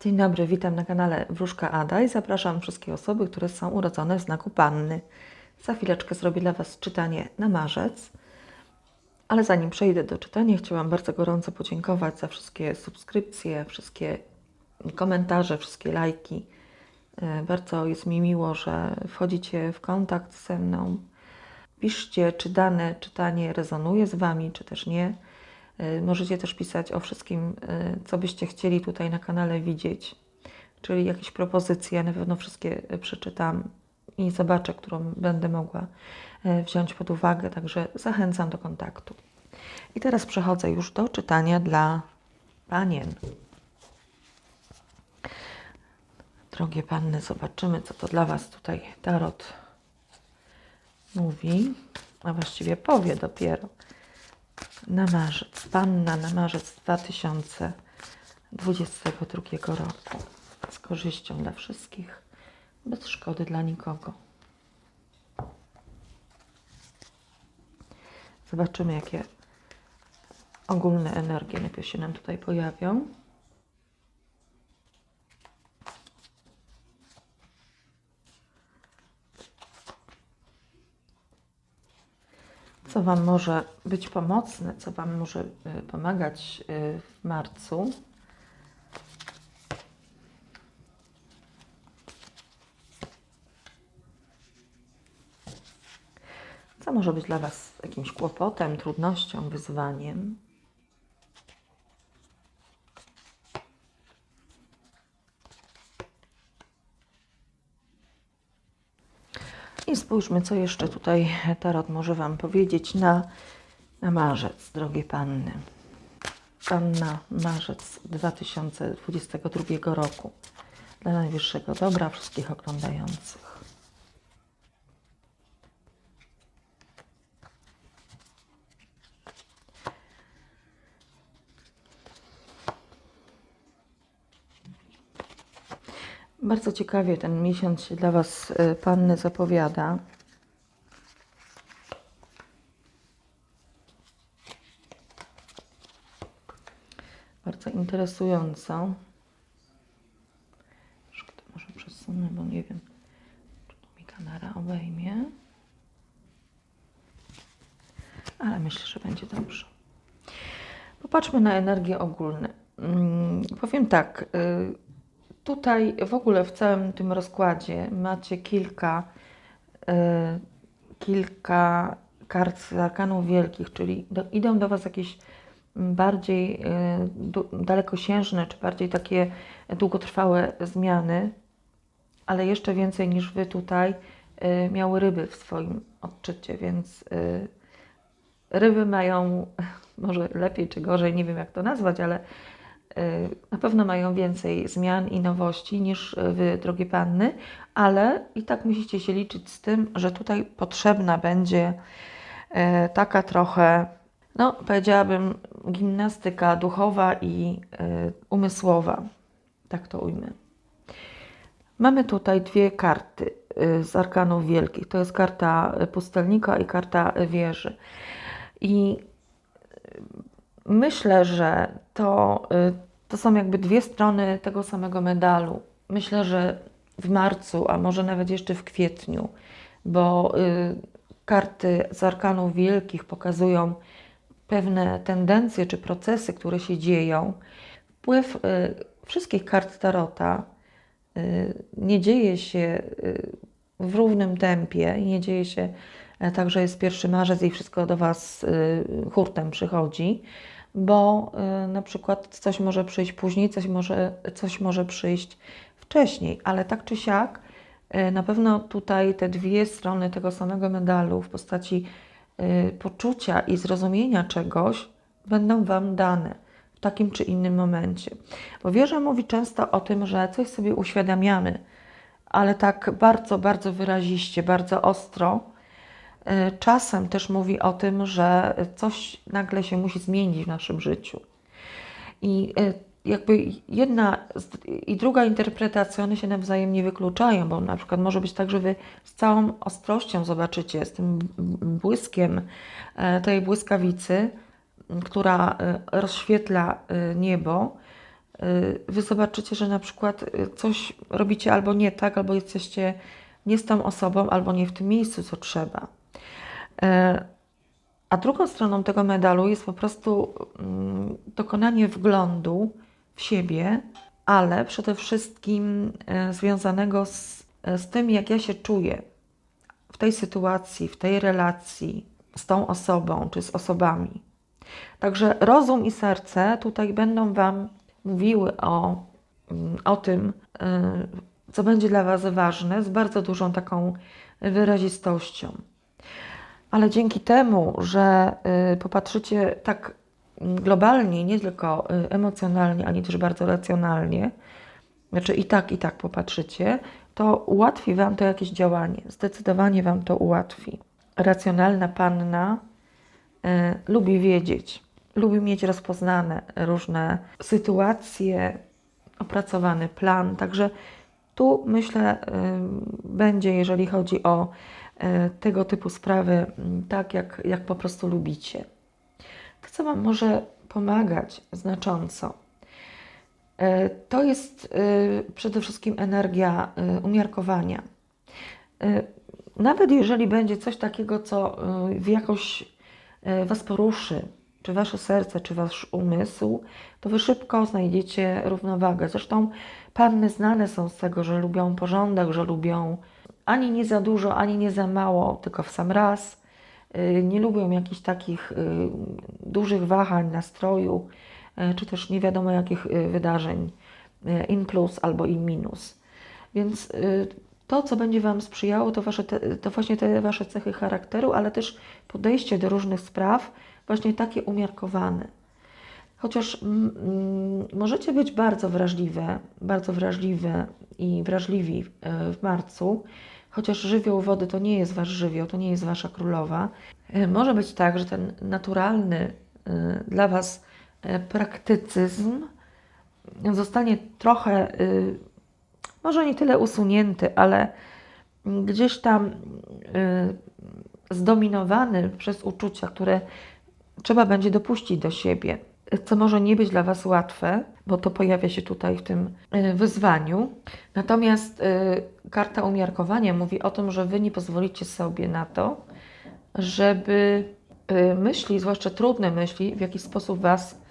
Dzień dobry, witam na kanale Wróżka Ada i zapraszam wszystkie osoby, które są urodzone w znaku Panny. Za chwileczkę zrobię dla Was czytanie na marzec. Ale zanim przejdę do czytania, chciałam bardzo gorąco podziękować za wszystkie subskrypcje, wszystkie komentarze, wszystkie lajki. E, Bardzo jest mi miło, że wchodzicie w kontakt ze mną. Piszcie, czy dane czytanie rezonuje z Wami, czy też nie. Y, Możecie też pisać o wszystkim, y, co byście chcieli tutaj na kanale widzieć, czyli jakieś propozycje. Na pewno wszystkie y, przeczytam i zobaczę, którą będę mogła wziąć pod uwagę, także zachęcam do kontaktu. I teraz przechodzę już do czytania dla panien. Drogie panny, zobaczymy, co to dla Was tutaj Tarot mówi, a właściwie powie dopiero na marzec, panna na marzec 2022 roku. Z korzyścią dla wszystkich, bez szkody dla nikogo. Zobaczymy, jakie ogólne energie najpierw się nam tutaj pojawią. Wam może być pomocne, co Wam może y, pomagać y, w marcu. Co może być dla Was jakimś kłopotem, trudnością, wyzwaniem? I spójrzmy, co jeszcze tutaj Tarot może Wam powiedzieć na, na marzec, drogie panny. Panna marzec 2022 roku. Dla najwyższego dobra wszystkich oglądających. Bardzo ciekawie ten miesiąc się dla Was, y, panny, zapowiada. Bardzo interesująco. Troszkę to może przesunę, bo nie wiem, czy tu mi kamera obejmie. Ale myślę, że będzie dobrze. Popatrzmy na energię ogólne. Mm, powiem tak. y, Tutaj w ogóle w całym tym rozkładzie macie kilka, e, kilka kart z arkanów wielkich, czyli do, idą do Was jakieś mm, bardziej e, dalekosiężne, czy bardziej takie długotrwałe zmiany, ale jeszcze więcej niż Wy tutaj e, miały ryby w swoim odczycie, więc ryby mają może lepiej czy gorzej, nie wiem jak to nazwać, ale na pewno mają więcej zmian i nowości niż Wy, drogie panny, ale i tak musicie się liczyć z tym, że tutaj potrzebna będzie y, taka trochę, no powiedziałabym, gimnastyka duchowa i y, umysłowa. Tak to ujmę. Mamy tutaj dwie karty y, z arkanów wielkich. To jest karta pustelnika i karta wieży. I myślę, że to, y, to są jakby dwie strony tego samego medalu. Myślę, że w marcu, a może nawet jeszcze w kwietniu, bo y, karty z arkanów wielkich pokazują pewne tendencje czy procesy, które się dzieją. Wpływ y, wszystkich kart Tarota nie dzieje się w równym tempie i nie dzieje się e, tak, że jest 1 marzec i wszystko do Was hurtem przychodzi, bo y, na przykład coś może przyjść później, coś może, coś może przyjść wcześniej, ale tak czy siak y, na pewno tutaj te dwie strony tego samego medalu w postaci y, poczucia i zrozumienia czegoś będą Wam dane w takim czy innym momencie. Bo wieża mówi często o tym, że coś sobie uświadamiamy, ale tak bardzo, bardzo wyraziście, bardzo ostro. Y, Czasem też mówi o tym, że coś nagle się musi zmienić w naszym życiu. I y, jakby jedna i druga interpretacja, one się nawzajem nie wykluczają, bo na przykład może być tak, że Wy z całą ostrością zobaczycie, z tym błyskiem e, tej błyskawicy, która e, rozświetla e, niebo, Wy zobaczycie, że na przykład coś robicie albo nie tak, albo jesteście nie z tą osobą, albo nie w tym miejscu, co trzeba. E, A drugą stroną tego medalu jest po prostu mm, dokonanie wglądu w siebie, ale przede wszystkim e, związanego z, e, z tym, jak ja się czuję w tej sytuacji, w tej relacji z tą osobą czy z osobami. Także rozum i serce tutaj będą Wam mówiły o, mm, o tym, co będzie dla Was ważne, z bardzo dużą taką wyrazistością. Ale dzięki temu, że y, popatrzycie tak globalnie, nie tylko y, emocjonalnie, ani też bardzo racjonalnie, znaczy i tak, i tak popatrzycie, to ułatwi Wam to jakieś działanie. Zdecydowanie Wam to ułatwi. Racjonalna panna y, lubi wiedzieć, lubi mieć rozpoznane różne sytuacje, opracowany plan. Także tu myślę, y, będzie, jeżeli chodzi o tego typu sprawy, mm, tak jak, jak po prostu lubicie. To, co Wam może pomagać znacząco, y, to jest y, przede wszystkim energia umiarkowania. Nawet jeżeli będzie coś takiego, co w jakoś Was poruszy, czy Wasze serce, czy Wasz umysł, to Wy szybko znajdziecie równowagę. Zresztą panny znane są z tego, że lubią porządek, że lubią ani nie za dużo, ani nie za mało, tylko w sam raz. Y, Nie lubią jakichś takich y, dużych wahań nastroju, y, czy też nie wiadomo jakich wydarzeń, in plus albo in minus. Więc to, co będzie Wam sprzyjało, to, wasze te, to właśnie te Wasze cechy charakteru, ale też podejście do różnych spraw, właśnie takie umiarkowane. Chociaż mm, mm, możecie być bardzo wrażliwe, bardzo wrażliwe i wrażliwi e, w marcu, chociaż żywioł wody to nie jest Wasz żywioł, to nie jest Wasza królowa. E, Może być tak, że ten naturalny e, dla Was praktycyzm zostanie trochę, może nie tyle usunięty, ale gdzieś tam zdominowany przez uczucia, które trzeba będzie dopuścić do siebie, co może nie być dla Was łatwe, bo to pojawia się tutaj w tym y, wyzwaniu. Natomiast y, karta umiarkowania mówi o tym, że Wy nie pozwolicie sobie na to, żeby y, myśli, zwłaszcza trudne myśli, w jakiś sposób Was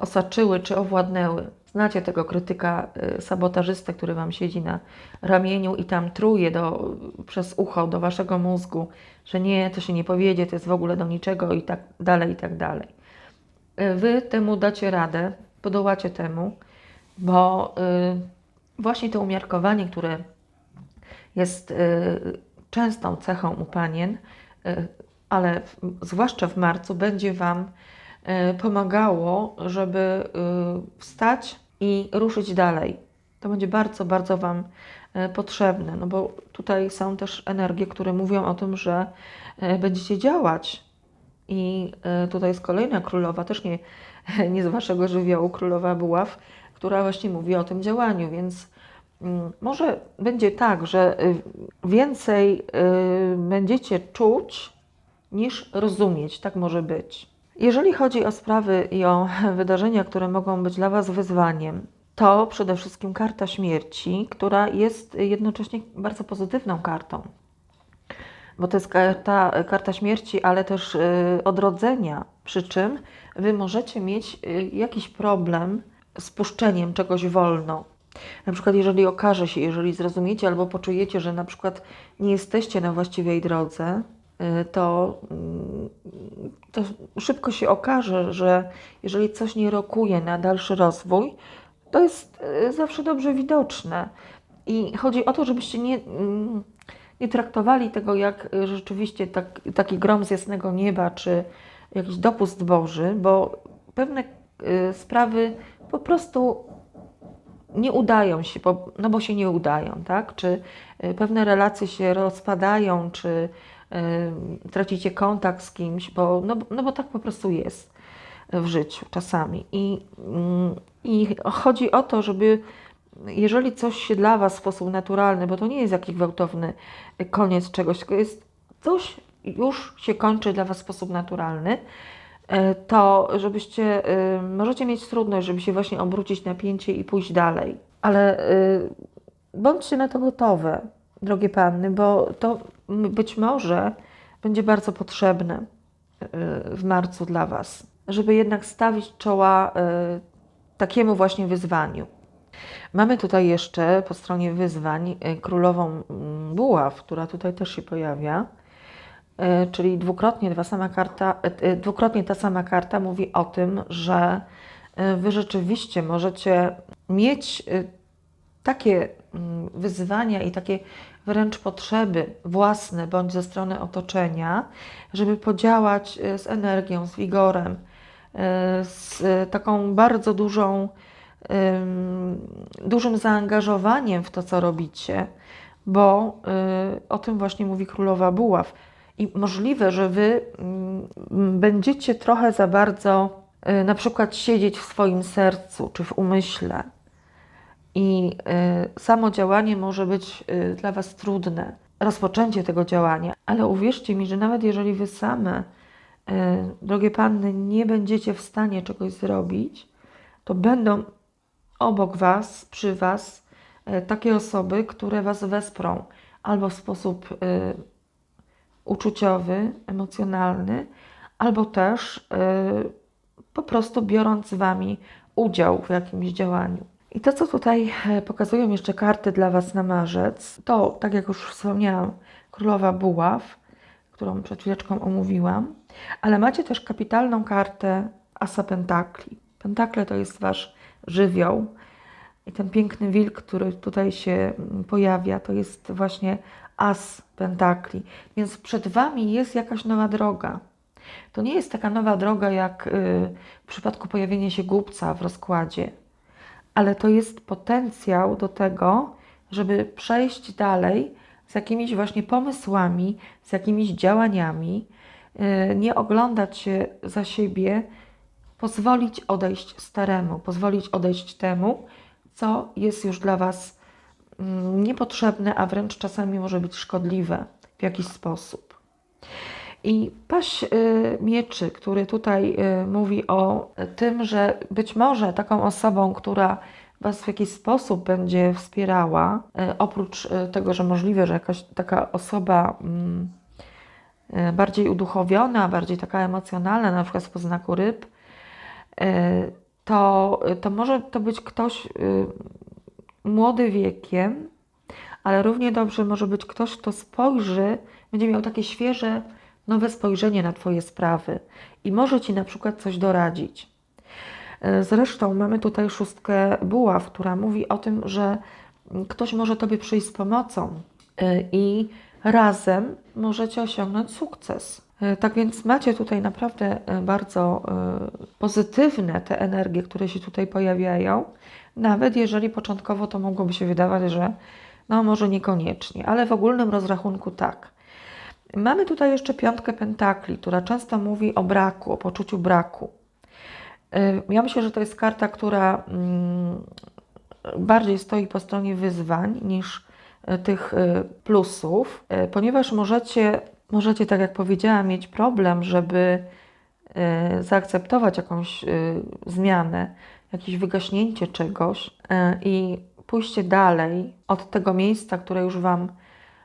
osaczyły czy owładnęły. Znacie tego krytyka, sabotażystę, który Wam siedzi na ramieniu i tam truje do, przez ucho do Waszego mózgu, że nie, to się nie powiedzie, to jest w ogóle do niczego i tak dalej, i tak dalej. Y, Wy temu dacie radę, podołacie temu, bo y, właśnie to umiarkowanie, które jest y, częstą cechą u panien, ale zwłaszcza w marcu, będzie Wam pomagało, żeby wstać i ruszyć dalej. To będzie bardzo, bardzo Wam potrzebne, no bo tutaj są też energie, które mówią o tym, że będziecie działać. I y, tutaj jest kolejna królowa, też nie, nie z Waszego żywiołu, królowa buław, która właśnie mówi o tym działaniu, więc mm, może będzie tak, że y, więcej y, będziecie czuć niż rozumieć. Tak może być. Jeżeli chodzi o sprawy i o wydarzenia, które mogą być dla Was wyzwaniem, to przede wszystkim karta śmierci, która jest jednocześnie bardzo pozytywną kartą. Bo to jest karta, karta śmierci, ale też y, odrodzenia. Przy czym Wy możecie mieć y, jakiś problem z puszczeniem czegoś wolno. Na przykład, jeżeli okaże się, jeżeli zrozumiecie albo poczujecie, że na przykład nie jesteście na właściwej drodze, y, to, mm, to szybko się okaże, że jeżeli coś nie rokuje na dalszy rozwój, to jest zawsze dobrze widoczne. I chodzi o to, żebyście nie, nie traktowali tego jak y, rzeczywiście tak, taki grom z jasnego nieba, czy jakiś dopust Boży, bo pewne y, sprawy po prostu nie udają się, no bo się nie udają, tak? Czy y, pewne relacje się rozpadają, czy tracicie kontakt z kimś, bo, no, no bo tak po prostu jest w życiu czasami. I, mm, I chodzi o to, żeby jeżeli coś się dla Was w sposób naturalny, bo to nie jest jakiś gwałtowny koniec czegoś, tylko jest coś już się kończy dla Was w sposób naturalny, e, to żebyście, y, możecie mieć trudność, żeby się właśnie obrócić napięcie i pójść dalej. Ale bądźcie na to gotowe, drogie panny, bo to być może będzie bardzo potrzebne w marcu dla Was, żeby jednak stawić czoła takiemu właśnie wyzwaniu. Mamy tutaj jeszcze po stronie wyzwań y, królową mm, buław, która tutaj też się pojawia. E, czyli dwukrotnie, karta, e, dwukrotnie ta sama karta mówi o tym, że Wy rzeczywiście możecie mieć takie mm, wyzwania i takie wręcz potrzeby własne bądź ze strony otoczenia, żeby podziałać z energią, z wigorem, z taką bardzo dużą, dużym zaangażowaniem w to, co robicie, bo e, o tym właśnie mówi królowa buław. I możliwe, że wy mm, będziecie trochę za bardzo y, na przykład siedzieć w swoim sercu czy w umyśle. I y, samo działanie może być y, dla was trudne, rozpoczęcie tego działania, ale uwierzcie mi, że nawet jeżeli wy same, y, drogie panny, nie będziecie w stanie czegoś zrobić, to będą obok was, przy was y, takie osoby, które was wesprą albo w sposób y, uczuciowy, emocjonalny, albo też y, po prostu biorąc Wami udział w jakimś działaniu. I to, co tutaj e, pokazują jeszcze karty dla Was na marzec, to, tak jak już wspomniałam, Królowa Buław, którą przed chwileczką omówiłam, ale macie też kapitalną kartę Asa Pentakli. Pentakle to jest Wasz żywioł i ten piękny wilk, który tutaj się mm, pojawia, to jest właśnie As Pentakli. Więc przed Wami jest jakaś nowa droga. To nie jest taka nowa droga jak y, w przypadku pojawienia się głupca w rozkładzie, ale to jest potencjał do tego, żeby przejść dalej z jakimiś właśnie pomysłami, z jakimiś działaniami, y, nie oglądać się za siebie, pozwolić odejść staremu, pozwolić odejść temu, co jest już dla Was mm, niepotrzebne, a wręcz czasami może być szkodliwe w jakiś sposób. I paść y, mieczy, który tutaj y, mówi o tym, że być może taką osobą, która Was w jakiś sposób będzie wspierała, y, oprócz tego, że możliwe, że jakaś taka osoba mm, bardziej uduchowiona, bardziej taka emocjonalna, na przykład z znaku ryb, to, to może to być ktoś y, młody wiekiem, ale równie dobrze może być ktoś, kto spojrzy, będzie miał takie świeże, nowe spojrzenie na Twoje sprawy i może Ci na przykład coś doradzić. E, Zresztą mamy tutaj szóstkę buław, która mówi o tym, że ktoś może Tobie przyjść z pomocą e, i razem możecie osiągnąć sukces. E, Tak więc macie tutaj naprawdę e, bardzo e, pozytywne te energie, które się tutaj pojawiają, nawet jeżeli początkowo to mogłoby się wydawać, że no może niekoniecznie, ale w ogólnym rozrachunku tak. Mamy tutaj jeszcze piątkę pentakli, która często mówi o braku, o poczuciu braku. Ja myślę, że to jest karta, która mm, bardziej stoi po stronie wyzwań niż tych plusów, ponieważ możecie, możecie, tak jak powiedziałam, mieć problem, żeby y, zaakceptować jakąś y, zmianę, jakieś wygaśnięcie czegoś y, i pójście dalej od tego miejsca, które już Wam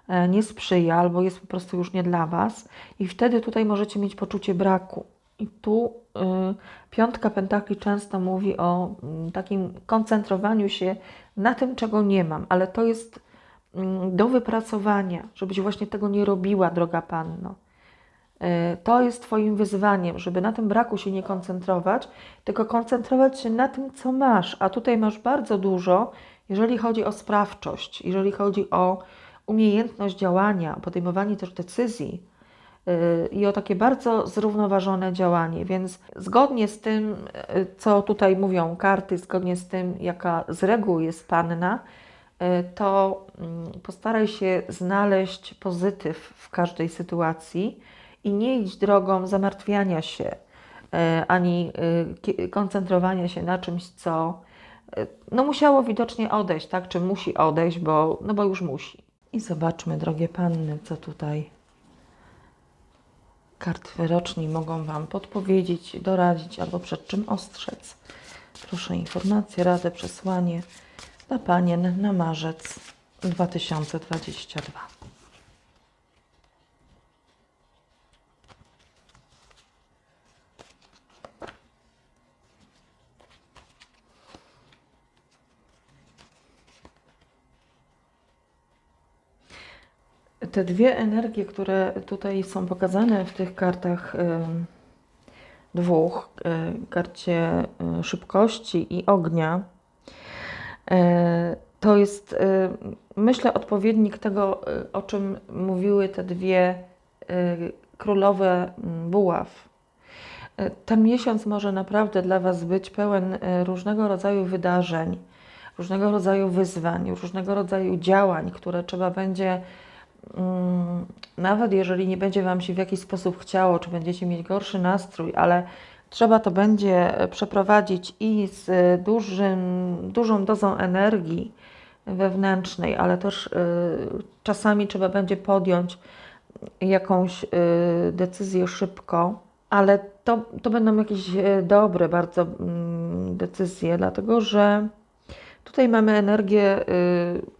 e, nie sprzyja albo jest po prostu już nie dla Was, i wtedy tutaj możecie mieć poczucie braku. I tu y, piątka pentakli często mówi o mm, takim koncentrowaniu się na tym, czego nie mam, ale to jest do wypracowania, żebyś właśnie tego nie robiła, droga panno. Y, To jest Twoim wyzwaniem, żeby na tym braku się nie koncentrować, tylko koncentrować się na tym, co masz. A tutaj masz bardzo dużo, jeżeli chodzi o sprawczość, jeżeli chodzi o umiejętność działania, o podejmowanie też decyzji y, i o takie bardzo zrównoważone działanie. Więc zgodnie z tym, y, co tutaj mówią karty, zgodnie z tym, jaka z reguły jest panna, to mm, postaraj się znaleźć pozytyw w każdej sytuacji i nie idź drogą zamartwiania się, e, ani e, koncentrowania się na czymś, co e, no musiało widocznie odejść, tak? Czy musi odejść, bo, no bo już musi. I zobaczmy, drogie panny, co tutaj Karty wyroczni mogą Wam podpowiedzieć, doradzić albo przed czym ostrzec. Proszę informację, radę, przesłanie dla Panien na marzec 2022. Te dwie energie, które tutaj są pokazane w tych kartach dwóch, y, karcie y, szybkości i ognia, to jest, y, myślę, odpowiednik tego, y, o czym mówiły te dwie królowe buław. Ten miesiąc może naprawdę dla Was być pełen różnego rodzaju wydarzeń, różnego rodzaju wyzwań, różnego rodzaju działań, które trzeba będzie Mm, nawet jeżeli nie będzie Wam się w jakiś sposób chciało, czy będziecie mieć gorszy nastrój, ale trzeba to będzie e, przeprowadzić i z e, dużym, dużą dozą energii wewnętrznej, ale też y, czasami trzeba będzie podjąć jakąś decyzję szybko, ale to, to będą jakieś e, dobre bardzo mm, decyzje, dlatego że Tutaj mamy energię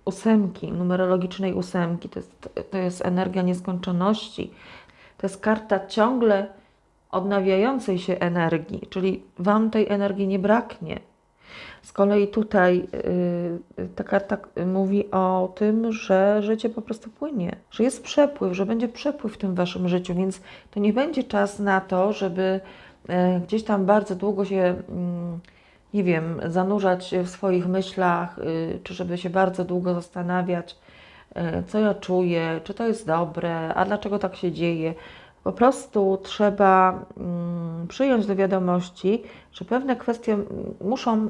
ósemki, numerologicznej ósemki. To jest, to jest energia nieskończoności. To jest karta ciągle odnawiającej się energii, czyli Wam tej energii nie braknie. Z kolei tutaj y, ta karta mówi o tym, że życie po prostu płynie, że jest przepływ, że będzie przepływ w tym Waszym życiu, więc to nie będzie czas na to, żeby y, gdzieś tam bardzo długo się. Y, nie wiem, zanurzać w swoich myślach, y, czy żeby się bardzo długo zastanawiać, y, co ja czuję, czy to jest dobre, a dlaczego tak się dzieje. Po prostu trzeba mm, przyjąć do wiadomości, że pewne kwestie muszą,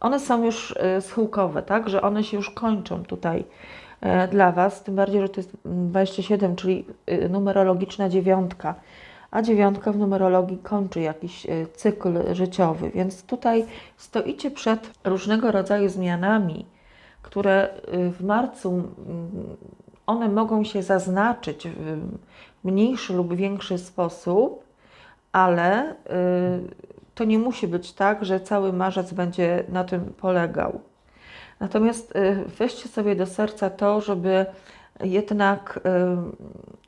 one są już y, schyłkowe, tak, że one się już kończą tutaj dla Was, tym bardziej, że to jest 27, czyli numerologiczna dziewiątka a dziewiątka w numerologii kończy jakiś e, cykl życiowy, więc tutaj stoicie przed różnego rodzaju zmianami, które e, w marcu one mogą się zaznaczyć mniejszy lub większy sposób, ale e, to nie musi być tak, że cały marzec będzie na tym polegał. Natomiast weźcie sobie do serca to, żeby jednak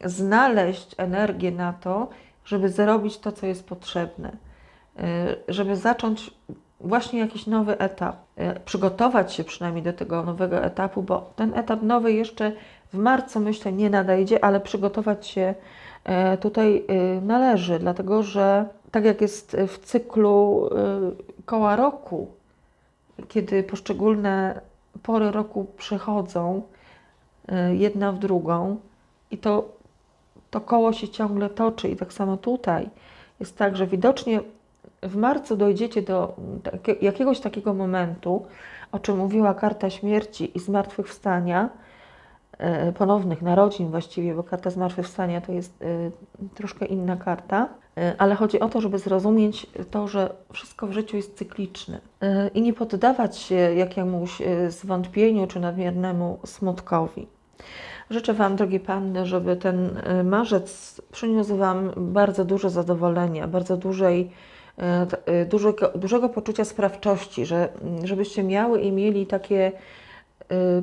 znaleźć energię na to, żeby zrobić to, co jest potrzebne, y, żeby zacząć właśnie jakiś nowy etap, y, przygotować się przynajmniej do tego nowego etapu, bo ten etap nowy jeszcze w marcu myślę nie nadejdzie, ale przygotować się y, tutaj należy, dlatego że tak jak jest w cyklu koła roku, kiedy poszczególne pory roku przechodzą jedna w drugą i to to koło się ciągle toczy i tak samo tutaj. Jest tak, że widocznie w marcu dojdziecie do jakiegoś takiego momentu, o czym mówiła karta śmierci i zmartwychwstania, e, ponownych narodzin właściwie, bo karta zmartwychwstania to jest e, troszkę inna karta, e, ale chodzi o to, żeby zrozumieć to, że wszystko w życiu jest cykliczne i nie poddawać się jakiemuś zwątpieniu czy nadmiernemu smutkowi. Życzę Wam, drogie Panny, żeby ten marzec przyniósł Wam bardzo dużo zadowolenia, bardzo dużej, dużego, dużego poczucia sprawczości, że, żebyście miały i mieli takie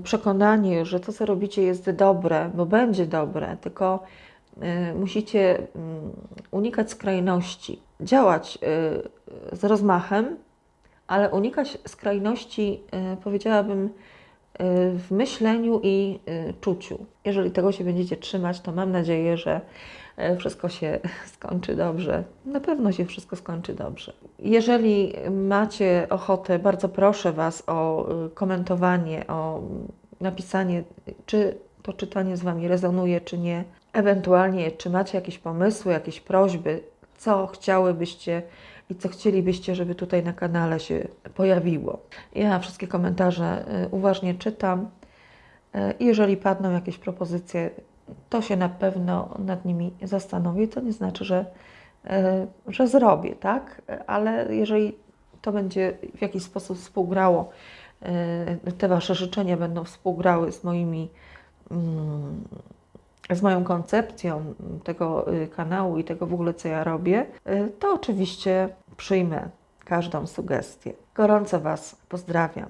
przekonanie, że to, co robicie, jest dobre, bo będzie dobre, tylko musicie mm, unikać skrajności, działać z rozmachem, ale unikać skrajności, powiedziałabym, w myśleniu i y, czuciu. Jeżeli tego się będziecie trzymać, to mam nadzieję, że e, wszystko się skończy dobrze. Na pewno się wszystko skończy dobrze. Jeżeli macie ochotę, bardzo proszę Was o y, komentowanie, o napisanie, czy to czytanie z Wami rezonuje, czy nie. Ewentualnie, czy macie jakieś pomysły, jakieś prośby, co chciałybyście i co chcielibyście, żeby tutaj na kanale się pojawiło. Ja wszystkie komentarze y, uważnie czytam. Y, jeżeli padną jakieś propozycje, to się na pewno nad nimi zastanowię. To nie znaczy, że, y, że zrobię, tak? Ale jeżeli to będzie w jakiś sposób współgrało, te Wasze życzenia będą współgrały z moimi mm, z moją koncepcją tego y, kanału i tego w ogóle, co ja robię, y, to oczywiście przyjmę każdą sugestię. Gorąco Was pozdrawiam.